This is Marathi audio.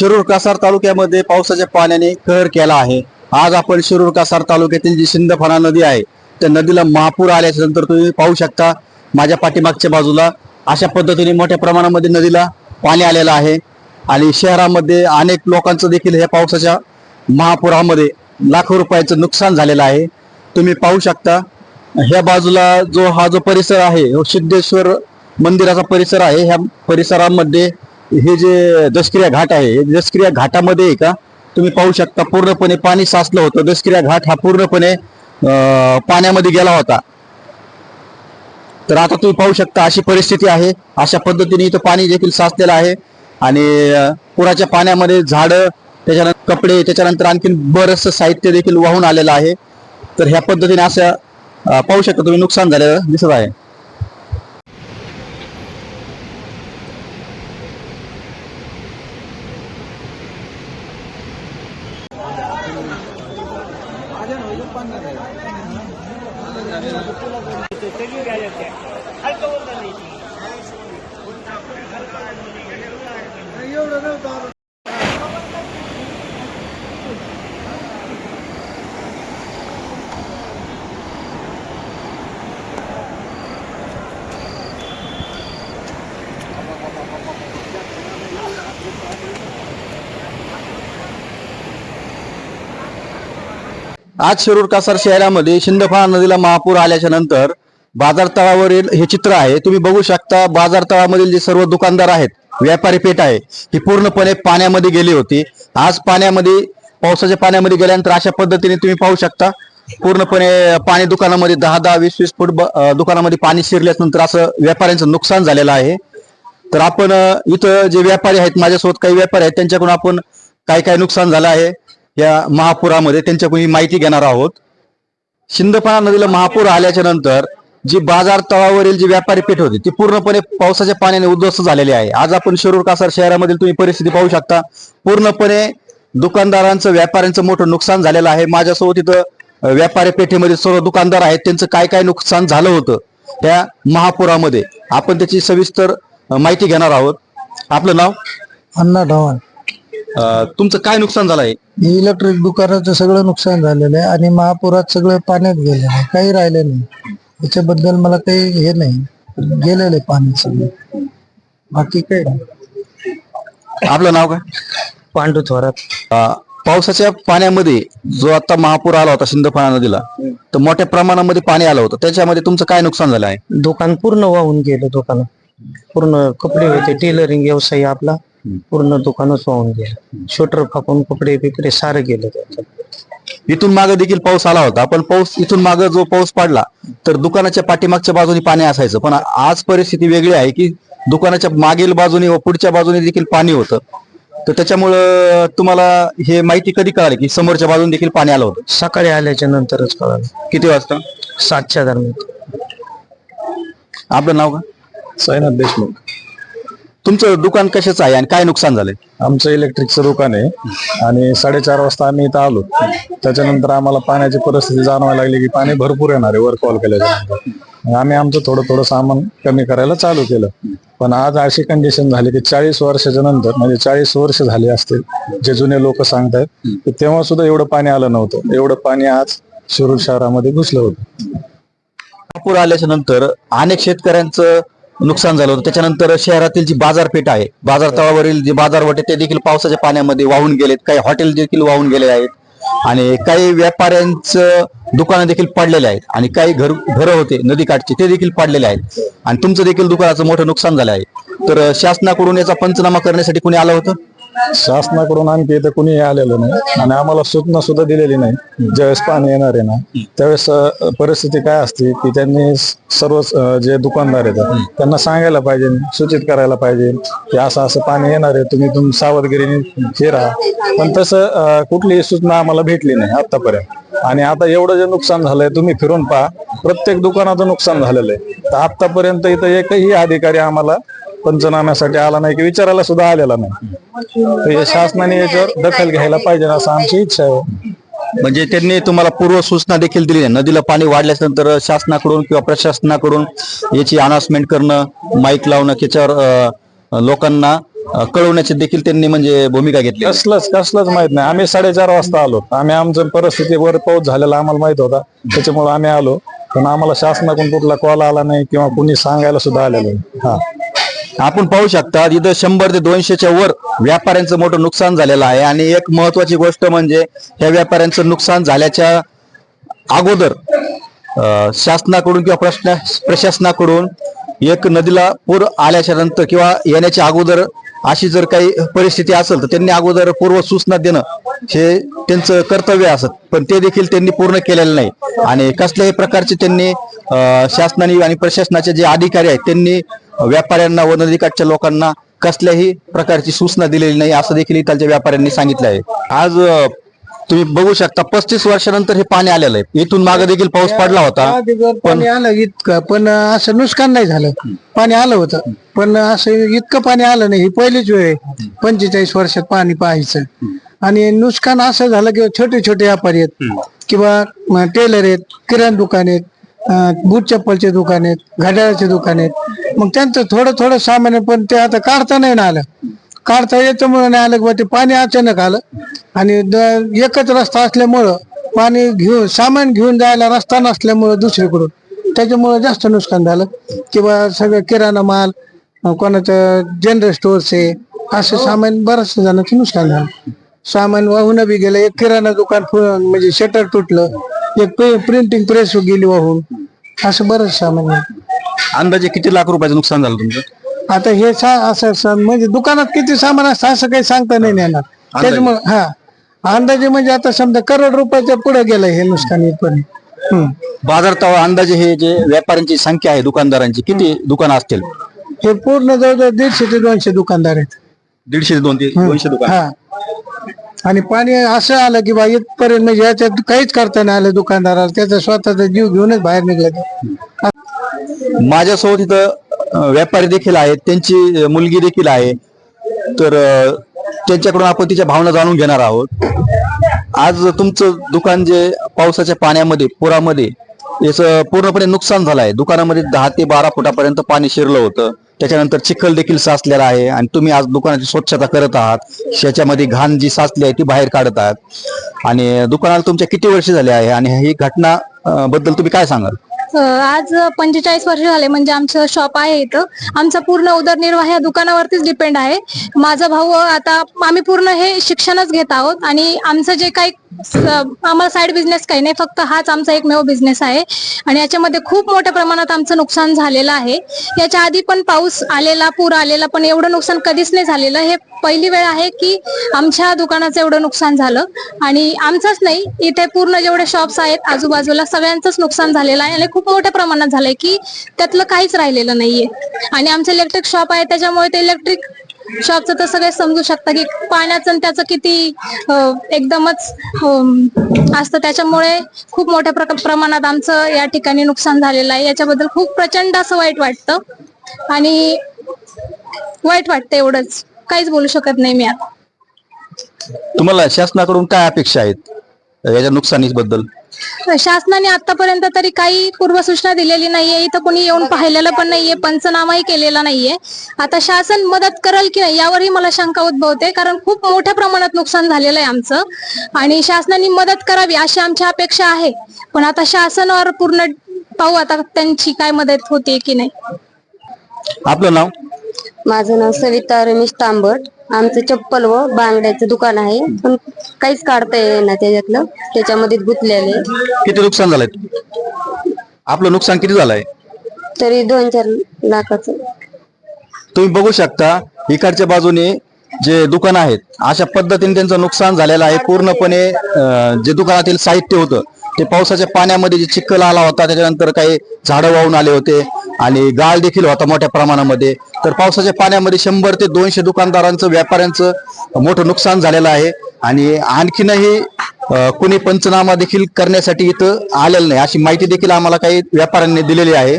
शिरूर कासार तालुक्यामध्ये पावसाच्या पाण्याने कहर केला आहे. आज आपण शिरूर कासार तालुक्यातील जी सिंदफणा नदी आहे त्या नदीला महापूर आल्याच्यानंतर तुम्ही पाहू शकता. माझ्या पाठीमागच्या बाजूला अशा पद्धतीने मोठ्या प्रमाणामध्ये नदीला पाणी आलेलं आहे. आणि शहरामध्ये अनेक लोकांचं देखील ह्या पावसाच्या महापुरामध्ये लाखो रुपयाचं नुकसान झालेलं आहे. तुम्ही पाहू शकता ह्या बाजूला जो हा जो परिसर आहे हो सिद्धेश्वर मंदिराचा परिसर आहे. ह्या परिसरामध्ये हे जे दशक्रिया घाट आहे हे दशक्रिया घाटामध्ये आहे का? तुम्ही पाहू शकता पूर्णपणे पाणी साचलं होतं. दशक्रिया घाट हा पूर्णपणे पाण्यामध्ये गेला होता. तर आता तुम्ही पाहू शकता अशी परिस्थिती आहे. अशा पद्धतीने इथं पाणी देखील साचलेलं आहे. आणि पुराच्या पाण्यामध्ये झाडं त्याच्यानंतर कपडे त्याच्यानंतर आणखीन बरंचसं साहित्य देखील वाहून आलेलं आहे. तर ह्या पद्धतीने अशा पाहू शकता तुम्ही नुकसान झालेलं दिसत आहे. एवढं नव्हतं. आज शिरूर कासार शहरामध्ये शिंदफळा नदीला महापूर आल्याच्यानंतर बाजार तळावरील हे चित्र आहे. तुम्ही बघू शकता बाजार तळामधील जे सर्व दुकानदार आहेत व्यापारी पेठ आहे ही पूर्णपणे पाण्यामध्ये गेली होती. आज पाण्यामध्ये पावसाच्या पाण्यामध्ये गेल्यानंतर अशा पद्धतीने तुम्ही पाहू शकता पूर्णपणे पाणी दुकानामध्ये दहा दहा वीस वीस फूट ब- दुकानामध्ये पाणी शिरल्यानंतर असं व्यापाऱ्यांचं नुकसान झालेलं आहे. तर आपण इथं जे व्यापारी आहेत माझ्यासोबत काही व्यापारी आहेत त्यांच्याकडून आपण काय काय नुकसान झालं आहे. या महापुरामध्ये त्यांच्याकडून माहिती घेणार आहोत. शिंदफणा नदीला महापूर आल्याच्यानंतर जी बाजार तळावरील जी व्यापारी पेठ होती ती पूर्णपणे पावसाच्या पाण्याने उद्ध्वस्त झालेली आहे. आज आपण शिरूर कासार शहरामधील तुम्ही परिस्थिती पाहू शकता. पूर्णपणे दुकानदारांचं व्यापाऱ्यांचं मोठं नुकसान झालेलं आहे. माझ्यासोबत इथं व्यापारी पेठेमध्ये सर्व दुकानदार आहेत. त्यांचं काय काय नुकसान झालं होतं त्या महापुरामध्ये? आपण त्याची सविस्तर माहिती घेणार आहोत. आपलं नाव? अण्णा ढवाण तुमचं काय नुकसान झालं आहे? इलेक्ट्रिक दुकानाचं सगळं नुकसान झालेलं आहे आणि महापुरात सगळं पाण्यात गेलेलं आहे. काही राहिलं नाही. त्याच्याबद्दल मला काही हे नाही. गेलेलं आहे पाणी सगळं. बाकी काही नाही. आपलं नाव काय? पांडू थोरात. अ, पावसाच्या पाण्यामध्ये जो आता महापूर आला होता सिंदफणा नदीला तर मोठ्या प्रमाणामध्ये पाणी आलं होतं. त्याच्यामध्ये तुमचं काय नुकसान झालं आहे? दुकान पूर्ण वाहून गेलं दुकान पूर्ण कपडे होते टेलरिंग व्यवसाय आपला. पूर्ण दुकानच वाहून गेलं शोटर फाकून कपडे बिकडे सारं गेलं त्याच्यात. इथून मागे देखील पाऊस आला होता. पण पाऊस इथून मागे जो पाऊस पडला तर दुकानाच्या पाठीमागच्या बाजूने पाणी असायचं. पण आज परिस्थिती वेगळी आहे की दुकानाच्या मागील बाजूने व पुढच्या बाजूने देखील पाणी होतं. तर त्याच्यामुळं तुम्हाला हे माहिती कधी कळाली की समोरच्या बाजूने देखील पाणी आलं होतं? सकाळी आल्याच्या नंतरच कळालं. किती वाजता? सातच्या दरम्यान. आपलं नाव का? साईनाथ देशमुख. तुमचं दुकान कशाचं आहे आणि काय नुकसान झालंय? आमचं इलेक्ट्रिकचं दुकान आहे आणि साडेचार वाजता आम्ही इथं आलो. त्याच्यानंतर आम्हाला पाण्याची परिस्थिती जाणवायला लागली की पाणी भरपूर येणार आहे वर कॉल केल्याच्यानंतर. आम्ही आमचं थोडं थोडं सामान कमी करायला चालू केलं. पण आज अशी कंडिशन झाली की चाळीस वर्षाच्या नंतर म्हणजे चाळीस वर्ष झाली असतील जे जुने लोक सांगतायत की तेव्हा सुद्धा एवढं पाणी आलं नव्हतं. एवढं पाणी आज शिरूर शहरामध्ये घुसलं होतं. पूर आल्याच्यानंतर अनेक शेतकऱ्यांचं नुकसान झालं होतं. त्याच्यानंतर शहरातील जी बाजारपेठ आहे बाजार तळावरील जे बाजारवटे ते देखील पावसाच्या पाण्यामध्ये वाहून गेलेत. काही हॉटेल देखील वाहून गेले आहेत आणि काही व्यापाऱ्यांचं दुकानं देखील पडलेले आहेत आणि काही घर घरं होते नदीकाठचे ते देखील पडलेले आहेत. आणि तुमचं देखील दुकानाचं मोठं नुकसान झालं आहे. तर शासनाकडून याचा पंचनामा करण्यासाठी कोणी आलं होतं? शासनाकडून आणखी इथं कुणी आलेलं नाही. आणि आम्हाला सूचना सुद्धा दिलेली नाही. ज्यावेळेस पाणी येणार आहे ना त्यावेळेस परिस्थिती काय असते की त्यांनी सर्व जे दुकानदार आहेत त्यांना सांगायला पाहिजे सूचित करायला पाहिजे की असं असं पाणी येणार आहे तुम्ही तुम सावधगिरीने हे राहा. पण तसं कुठलीही सूचना आम्हाला भेटली नाही आतापर्यंत आणि आता एवढं जे नुकसान झालंय तुम्ही फिरून पहा. प्रत्येक दुकानाचं नुकसान झालेलं आहे. तर आतापर्यंत इथं एकही अधिकारी आम्हाला पंचनाम्यासाठी आला नाही की विचारायला सुद्धा आलेला नाही. हे शासनाने याच्यावर दखल घ्यायला पाहिजे असं आमची इच्छा आहे. म्हणजे त्यांनी तुम्हाला पूर्व सूचना देखील दिली आहे नदीला पाणी वाढल्याच्या नंतर शासनाकडून किंवा प्रशासनाकडून याची अनाउन्समेंट करणं माईक लावणं त्याच्यावर लोकांना कळवण्याची देखील त्यांनी म्हणजे भूमिका घेतली. कसलंच कसलंच माहीत नाही. आम्ही साडेचार वाजता आलो. आम्ही आमच्या परिस्थितीवर पाऊस झालेला आम्हाला माहीत होता. त्याच्यामुळे आम्ही आलो. पण आम्हाला शासनाकडून कुठला कॉल आला नाही किंवा कुणी सांगायला सुद्धा आलेलं हा. आपण पाहू शकता इथं शंभर ते दोनशेच्या वर व्यापाऱ्यांचं मोठं नुकसान झालेलं आहे. आणि एक महत्वाची गोष्ट म्हणजे या व्यापाऱ्यांचं नुकसान झाल्याच्या अगोदर शासनाकडून किंवा प्रश्न प्रशासनाकडून एक नदीला पूर आल्याच्यानंतर किंवा येण्याच्या अगोदर अशी जर काही परिस्थिती असेल तर त्यांनी अगोदर पूर्व सूचना देणं हे त्यांचं कर्तव्य असत. पण ते देखील त्यांनी पूर्ण केलेलं नाही. आणि कसल्याही प्रकारचे त्यांनी शासनाने आणि प्रशासनाचे जे अधिकारी आहेत त्यांनी व्यापाऱ्यांना व नदीकाठच्या लोकांना कसल्याही प्रकारची सूचना दिलेली नाही असं देखील इथलच्या व्यापाऱ्यांनी सांगितलं आहे. आज तुम्ही बघू शकता पस्तीस वर्षानंतर हे पाणी आलेलं आहे. इथून मागे देखील पाऊस पडला होता पाणी आलं इतकं पण असं नुकसान नाही झालं. पाणी आलं होतं पण असं इतकं पाणी आलं नाही ही पहिलीच वेळ आहे. पंचेचाळीस वर्षात पाणी पाहायचं. आणि नुकसान असं झालं की छोटे छोटे व्यापारी आहेत किंवा टेलर आहेत किराणा दुकान आहेत बूट चप्पलचे दुकान आहेत घड्याळाचे दुकान आहेत. मग त्यांचं थोडं थोडं सामान आहे पण ते आता काढता नाही ना आलं. काढता येतं म्हणून नाही आलं की ते पाणी अचानक आलं. आणि एकच रस्ता असल्यामुळं पाणी घेऊन सामान घेऊन जायला रस्ता नसल्यामुळं दुसरीकडून. त्याच्यामुळं जास्त नुकसान झालं. किंवा सगळं किराणा माल कोणाचं जनरल स्टोअर्स आहे असं सामान बऱ्याच जणांचं नुकसान झालं. सामान वाहून बी गेलं एक किराणा दुकान म्हणजे शटर तुटलं. एक प्रिंटिंग प्रेस गेली वाहून. असं बरंच सामान झालं. अंदाजे किती लाख रुपयाचं नुकसान झालं तुमचं? आता हे सा असं सा- म्हणजे दुकानात किती सामान असतं असं काही सांगता नाही येणार. त्याच्यामुळे हा. अंदाजे म्हणजे आता समजा करोड रुपयाच्या पुढे गेलं हे नुकसान हम्म. बाजार तवा अंदाजे हे जे व्यापाऱ्यांची संख्या आहे दुकानदारांची किती दुकानं असतील? हे पूर्ण जवळजवळ दीडशे ते दोनशे दुकानदार आहेत. दीडशे ते दोन ते दोनशे दुकान. हा. आणि पाणी असं आलं की बा इथपर्यंत म्हणजे याच्यात काहीच करता नाही आलं दुकानदाराला. त्याचा स्वतःचा जीव घेऊनच बाहेर निघला ते. माझ्यासोबत इथं व्यापारी देखील आहेत. त्यांची मुलगी देखील आहे. तर त्यांच्याकडून आपण तिच्या भावना जाणून घेणार आहोत. आज तुमचं दुकान जे पावसाच्या पाण्यामध्ये पुरामध्ये याचं पूर्णपणे नुकसान झालं आहे. दुकानामध्ये दहा ते बारा फुटापर्यंत पाणी शिरलं होतं. त्याच्यानंतर चिखल देखील साचलेला आहे आणि तुम्ही आज दुकानाची स्वच्छता करत आहात. त्याच्यामध्ये घाण जी साचली आहे ती बाहेर काढत आहात. आणि दुकानाला तुमच्या किती वर्ष झाले आहे? आणि ही घटना बद्दल तुम्ही काय सांगाल? आज पंचेचाळीस वर्ष झाले म्हणजे आमचं शॉप आहे इथं. आमचा पूर्ण उदरनिर्वाह या दुकानावरतीच डिपेंड आहे. माझा भाऊ आता आम्ही पूर्ण हे शिक्षणच घेत आहोत आणि आमचं जे काही आम्हाला साईड बिझनेस काही नाही फक्त हाच आमचा एकमेव बिझनेस आहे. आणि याच्यामध्ये खूप मोठ्या प्रमाणात आमचं नुकसान झालेलं आहे. याच्या आधी पण पाऊस आलेला पूर आलेला पण एवढं नुकसान कधीच नाही झालेलं. हे पहिली वेळ आहे की आमच्या दुकानाचं एवढं नुकसान झालं. आणि आमचंच नाही इथे पूर्ण जेवढे शॉप्स आहेत आजूबाजूला सगळ्यांचंच नुकसान झालेलं आहे आणि खूप खूप मोठ्या प्रमाणात झालंय की त्यातलं काहीच राहिलेलं नाहीये. आणि आमचं इलेक्ट्रिक शॉप आहे त्याच्यामुळे ते इलेक्ट्रिक शॉपचं तर सगळे समजू शकता की पाण्याचं आणि त्याचं किती एकदमच असतं. त्याच्यामुळे खूप मोठ्या प्रमाणात आमचं या ठिकाणी नुकसान झालेलं आहे. याच्याबद्दल खूप प्रचंड असं वाईट वाटतं. आणि वाईट वाटतं एवढंच. काहीच बोलू शकत नाही मी आता. तुम्हाला शासनाकडून काय अपेक्षा आहेत याच्या नुकसानीबद्दल? शासनाने आतापर्यंत तरी काही पूर्वसूचना दिलेली नाहीये. इथं कोणी येऊन पाहिलेलं पण नाहीये पंचनामाही केलेला नाहीये. आता शासन मदत करेल की नाही यावरही मला शंका उद्भवते कारण खूप मोठ्या प्रमाणात नुकसान झालेलं आहे आमचं. आणि शासनाने मदत करावी अशी आमची अपेक्षा आहे. पण आता शासनावर पूर्ण पाहू आता त्यांची काय मदत होते की नाही. आपलं नाव? माझं नाव सविता रमेश तांबट. आमचं चप्पल व बांगड्याचं दुकान आहे. पण काहीच काढता येईना त्याच्यातलं. त्याच्यामध्ये गुंतलेले. किती नुकसान झालंय? आपलं नुकसान किती झालंय? तरी दोन चार लाखाचं. तुम्ही बघू शकता इकडच्या बाजूने जे दुकान आहेत अशा पद्धतीने त्यांचं नुकसान झालेलं आहे. पूर्णपणे अं, जे दुकानातील साहित्य होतं ते पावसाच्या पाण्यामध्ये जे चिखल आला होता त्याच्यानंतर काही झाडं वाहून आले होते. आणि गाळ देखील होता मोठ्या प्रमाणामध्ये. तर पावसाच्या पाण्यामध्ये शंभर ते दोनशे दुकानदारांचं व्यापाऱ्यांचं मोठं नुकसान झालेलं आहे. आणि आणखीनही कुणी कोणी पंचनामा देखील करण्यासाठी इथं आलेलं नाही. अशी माहिती देखील आम्हाला काही व्यापाऱ्यांनी दिलेली आहे.